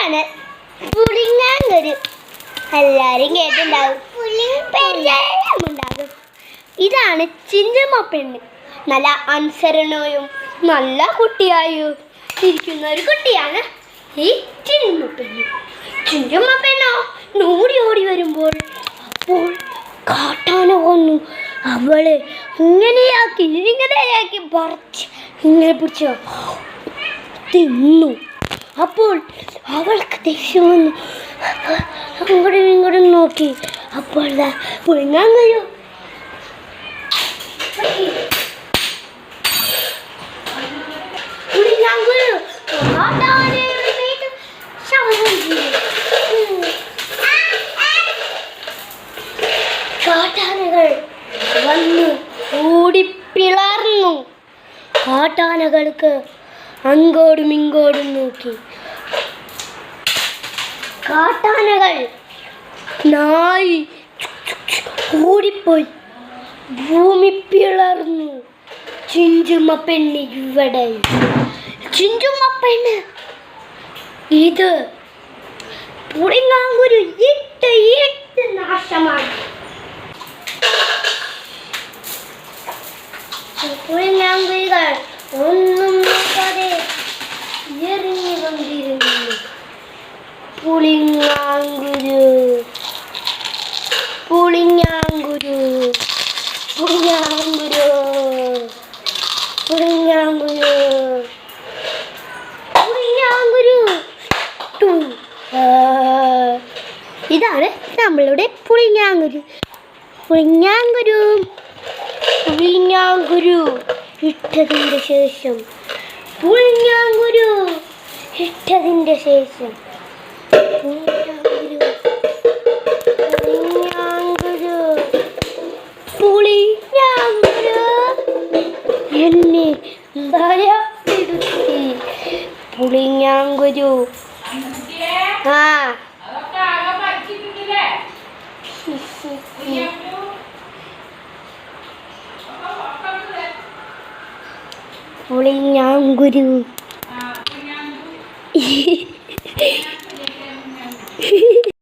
ഇതാണ്. പുളിങ്ങാങ്കൊരു എല്ലാരും കേട്ടിട്ടുണ്ടാവും. ഇതാണ് ചിഞ്ചമ്മ പെണ്ണ് നല്ല അനുസരണയും നല്ല കുട്ടിയായും ഇരിക്കുന്ന ഒരു കുട്ടിയാണ് ഈ ചിഞ്ചമ്മ പെണ്ണ് ചിഞ്ചമ്മ പെണ്ണോ ഓടി ഓടി വരുമ്പോൾ അപ്പോൾ കാട്ടാന വന്നു. അവൾ ഇങ്ങനെയാക്കി ഇങ്ങനെയാക്കി പറിച്ച് ഇങ്ങനെ പിടിച്ചു തിന്നു. അപ്പോൾ അവൾക്ക് ദേഷ്യം വന്നു. അപ്പോൾ അങ്ങോട്ടും ഇങ്ങോട്ടും നോക്കി. അപ്പോൾ പുഴങ്ങാൻ കഴിയും. കാട്ടാനകൾ വന്നു ഓടിപ്പിളർന്നു കാട്ടാനകൾക്ക് അങ്ങോട്ടും ഇങ്ങോട്ടും നോക്കി. കാട്ടാനകൾ. നായി ഓടിപ്പോയി. ഭൂമി പിളർന്നു. ചിഞ്ചുമ്മ പെണ്ണ് ഇവിടെ. ചിഞ്ചുമ്മ പെണ്ണ്. ഇത് പുളിങ്ങാങ്കുരു ഇട്ട് ഇട്ട് നാശമാണ് ഒന്നും നോക്കാതെ എറിഞ്ഞു കൊണ്ടിരുന്നു പുളിങ്ങാങ്കുരു. പുളിങ്ങാങ്കുരു. പുളിങ്ങാങ്കുരു. പുളിങ്ങാങ്കുരു. പുളിങ്ങാങ്കുരു. ഇതാണ് നമ്മളുടെ പുളിങ്ങാങ്കുരു. പുളിങ്ങാങ്കുരു. പുളിങ്ങാങ്കുരു. ഇട്ടതിന്റെ ശേഷം. പുളിങ്ങാങ്കുരു. ഇട്ടതിന്റെ ശേഷം. എന്നെ ഭയപ്പെടുത്തി പുളിങ്ങാങ്കുരു. ആ അതൊക്കെ